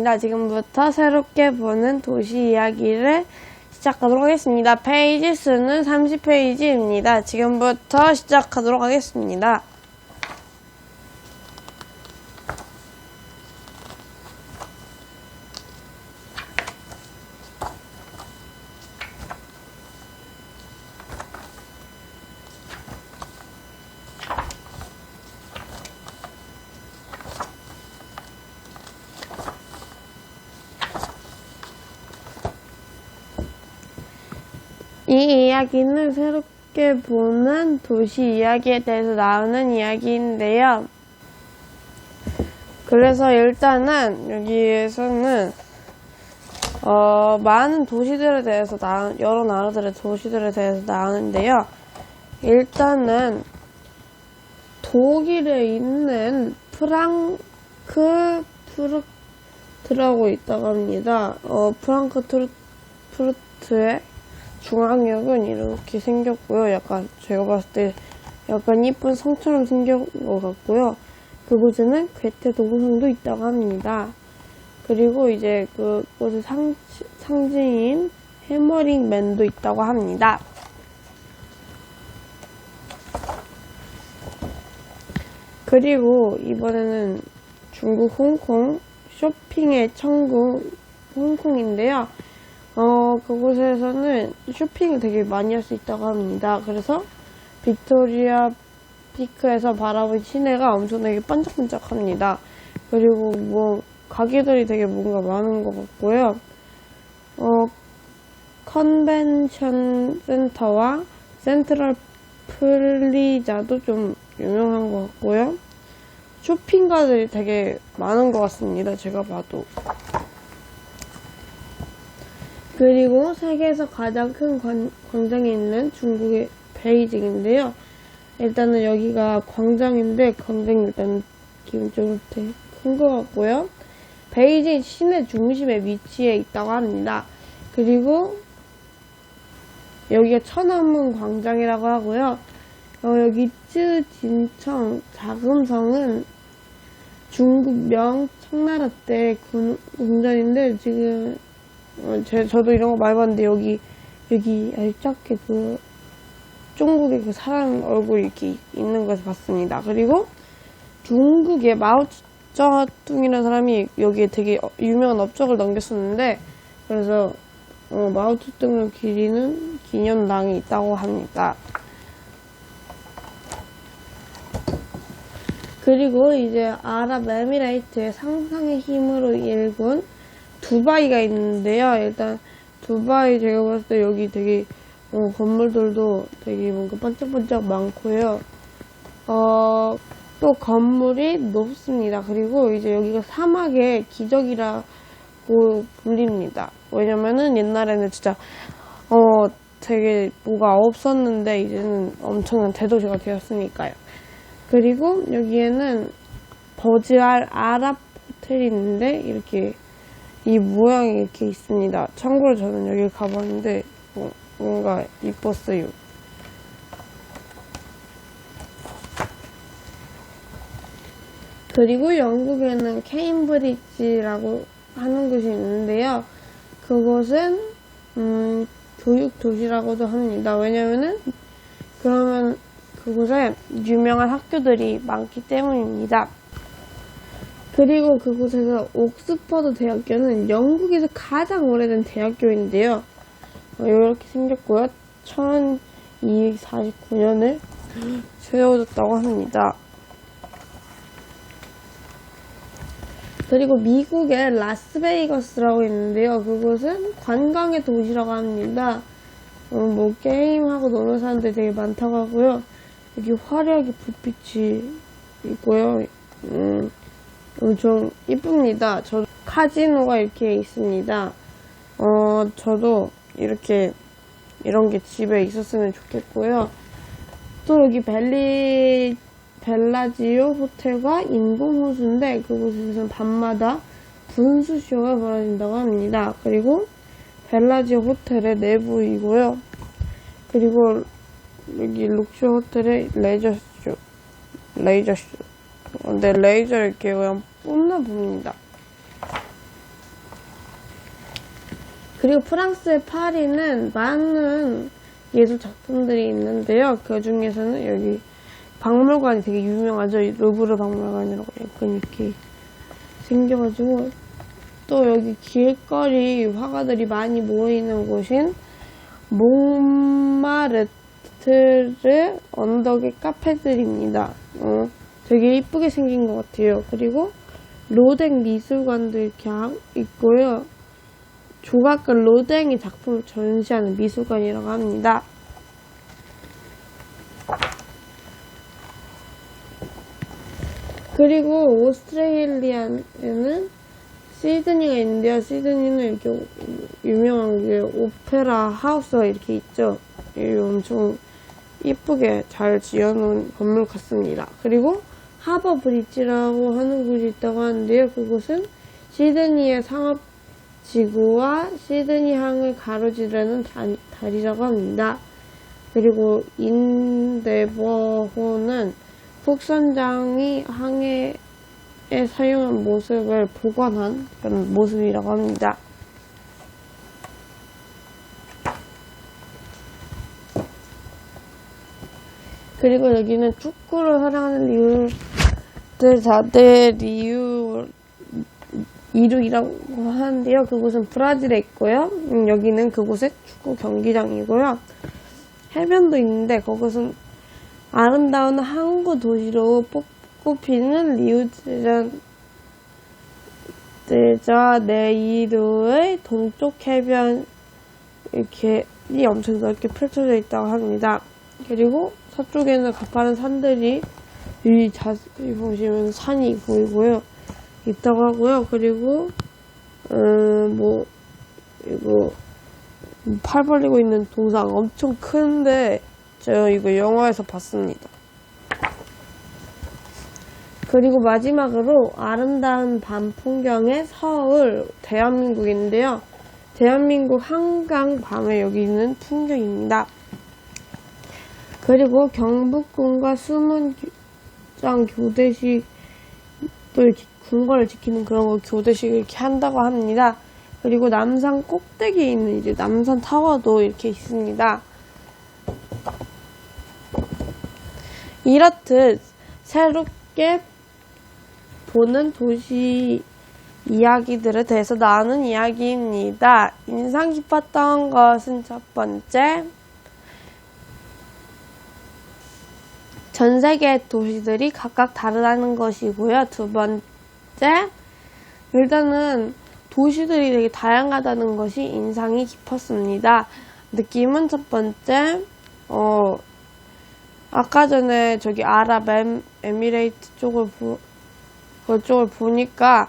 하겠습니다. 지금부터 새롭게 보는 도시 이야기를 시작하도록 하겠습니다. 페이지 수는 30페이지입니다. 지금부터 시작하도록 하겠습니다. 이 이야기는 새롭게 보는 도시 이야기에 대해서 나오는 이야기인데요. 그래서 일단은 여기에서는 어, 많은 도시들에 대해서 나 여러 나라들의 도시들에 대해서 나오는데요. 일단은 독일에 있는 프랑크푸르트라고 있다고 합니다. 어, 프랑크푸르트의 중앙역은 이렇게 생겼고요. 약간 제가 봤을 때 약간 이쁜 성처럼 생긴 것 같고요. 그곳에는 괴테 동성도 있다고 합니다. 그리고 이제 그곳의 상, 상징인 해머링 맨도 있다고 합니다. 그리고 이번에는 중국 홍콩 쇼핑의 천국 홍콩인데요. 어, 그곳에서는 쇼핑을 되게 많이 할 수 있다고 합니다. 그래서 빅토리아 피크에서 바라본 시내가 엄청나게 반짝반짝합니다. 그리고 뭐 가게들이 되게 뭔가 많은 것 같고요. 어, 컨벤션 센터와 센트럴 플리자도 좀 유명한 것 같고요. 쇼핑가들이 되게 많은 것 같습니다. 제가 봐도. 그리고 세계에서 가장 큰 광, 광장이 있는 중국의 베이징인데요. 일단은 여기가 광장인데 광장이 일단 기본적으로 되게 큰 것 같고요. 베이징 시내 중심에 위치해 있다고 합니다. 그리고 여기가 천안문 광장이라고 하고요. 어, 여기 쯔진청 자금성은 중국 명 청나라 때 군, 궁전인데 지금 어, 제, 저도 이런 거 많이 봤는데 여기 여기 알짝게 그 중국의 그 사람 얼굴 이렇게 있는 것을 봤습니다. 그리고 중국의 마오쩌둥이라는 사람이 여기에 되게 어- 유명한 업적을 남겼었는데 그래서 어, 마오쩌둥을 기리는 기념당이 있다고 합니다. 그리고 이제 아랍에미레이트의 상상의 힘으로 일군 두바이가 있는데요. 일단 두바이 제가 봤을 때 여기 되게 어, 건물들도 되게 뭔가 반짝반짝 많고요. 어, 또 건물이 높습니다. 그리고 이제 여기가 사막의 기적이라고 불립니다. 왜냐면은 옛날에는 진짜 어 되게 뭐가 없었는데 이제는 엄청난 대도시가 되었으니까요. 그리고 여기에는 버즈알 아랍 호텔이 있는데 이렇게 이 모양이 이렇게 있습니다. 참고로 저는 여기 가봤는데 뭐, 뭔가 이뻤어요. 그리고 영국에는 케임브리지라고 하는 곳이 있는데요. 그곳은 음, 교육 도시라고도 합니다. 왜냐면은 그러면 그곳에 유명한 학교들이 많기 때문입니다. 그리고 그곳에서 옥스퍼드 대학교는 영국에서 가장 오래된 대학교인데요. 어, 이렇게 생겼고요. 1249년에 세워졌다고 합니다. 그리고 미국의 라스베이거스라고 있는데요. 그곳은 관광의 도시라고 합니다. 어, 뭐 게임하고 노는 사람들이 되게 많다고 하고요. 여기 화려하게 불빛이 있고요. 음, 엄청 이쁩니다. 저 카지노가 이렇게 있습니다. 어, 저도 이렇게 이런 게 집에 있었으면 좋겠고요. 또 여기 벨리 벨라지오 호텔과 인공호수인데 그곳에서는 밤마다 분수쇼가 벌어진다고 합니다. 그리고 벨라지오 호텔의 내부이고요. 그리고 여기 룩쇼 호텔의 레저쇼, 레이저쇼. 근데 레이저 이렇게 그냥 뽐나 봅니다. 그리고 프랑스의 파리는 많은 예술 작품들이 있는데요. 그 중에서는 여기 박물관이 되게 유명하죠. 이 루브르 박물관이라고 약간 이렇게 생겨가지고 또 여기 길거리 화가들이 많이 모이는 곳인 몽마르트르 언덕의 카페들입니다. 어, 되게 이쁘게 생긴 것 같아요. 그리고 로댕 미술관도 이렇게 하- 있고요. 조각가 로댕이 작품을 전시하는 미술관이라고 합니다. 그리고 오스트레일리아에는 시드니가 있는데요. 시드니는 이렇게 유명한 게 오페라 하우스가 이렇게 있죠. 이 엄청 이쁘게 잘 지어놓은 건물 같습니다. 그리고 하버 브릿지라고 하는 곳이 있다고 하는데요. 그곳은 시드니의 상업 지구와 시드니 항을 가로지르는 다- 다리라고 합니다. 그리고 인데버호는 북선장이 항해에 사용한 모습을 복원한 그런 모습이라고 합니다. 그리고 여기는 축구를 사랑하는 이유 들 다들 이유 이륙이라고 하는데요. 그곳은 브라질에 있고요. 음, 여기는 그곳의 축구 경기장이고요. 해변도 있는데 그것은 아름다운 항구 도시로 뽑- 꼽히는 리우드잔 데자 네이루의 동쪽 해변 이렇게 이 엄청 넓게 펼쳐져 있다고 합니다. 그리고 서쪽에는 가파른 산들이 이 자세히 보시면 산이 보이고요. 있다고 하고요. 그리고 음 뭐 이거 팔 벌리고 있는 동상 엄청 큰데 저 이거 영화에서 봤습니다. 그리고 마지막으로 아름다운 밤 풍경의 서울 대한민국인데요. 대한민국 한강 밤에 여기 있는 풍경입니다. 그리고 경복궁과 수 문장 교대식 또 이렇게 궁궐을 지키는 그런 거 교대식을 이렇게 한다고 합니다. 그리고 남산 꼭대기에 있는 이제 남산 타워도 이렇게 있습니다. 이렇듯 새롭게 보는 도시 이야기들에 대해서 나누는 이야기입니다. 인상 깊었던 것은 첫 번째, 전 세계 도시들이 각각 다르다는 것이고요. 두 번째, 일단은 도시들이 되게 다양하다는 것이 인상이 깊었습니다. 느낌은 첫 번째, 어, 아까 전에 저기 아랍 에미레이트 쪽을 보, 그쪽을 보니까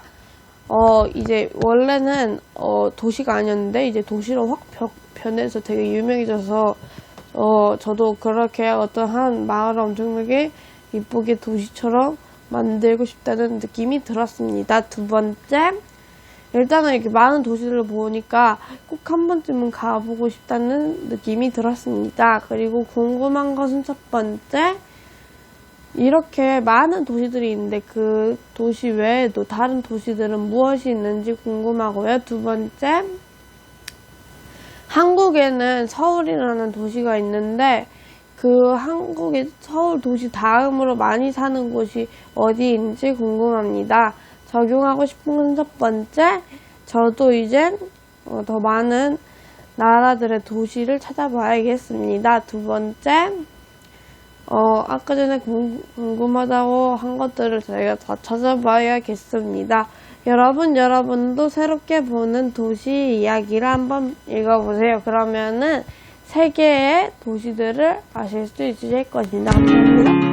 어 이제 원래는 어 도시가 아니었는데 이제 도시로 확 벽- 변해서 되게 유명해져서 어 저도 그렇게 어떤 한 마을을 엄청나게 이쁘게 도시처럼 만들고 싶다는 느낌이 들었습니다. 두 번째 일단은 이렇게 많은 도시들을 보니까 꼭 한 번쯤은 가보고 싶다는 느낌이 들었습니다. 그리고 궁금한 것은 첫 번째, 이렇게 많은 도시들이 있는데 그 도시 외에도 다른 도시들은 무엇이 있는지 궁금하고요. 두 번째, 한국에는 서울이라는 도시가 있는데 그 한국의 서울 도시 다음으로 많이 사는 곳이 어디인지 궁금합니다. 적용하고 싶은 건 첫 번째, 저도 이젠 어, 더 많은 나라들의 도시를 찾아봐야겠습니다. 두 번째, 어, 아까 전에 궁- 궁금하다고 한 것들을 저희가 더 찾아봐야겠습니다. 여러분, 여러분도 새롭게 보는 도시 이야기를 한번 읽어보세요. 그러면은 세계의 도시들을 아실 수 있으실 것입니다. 감사합니다.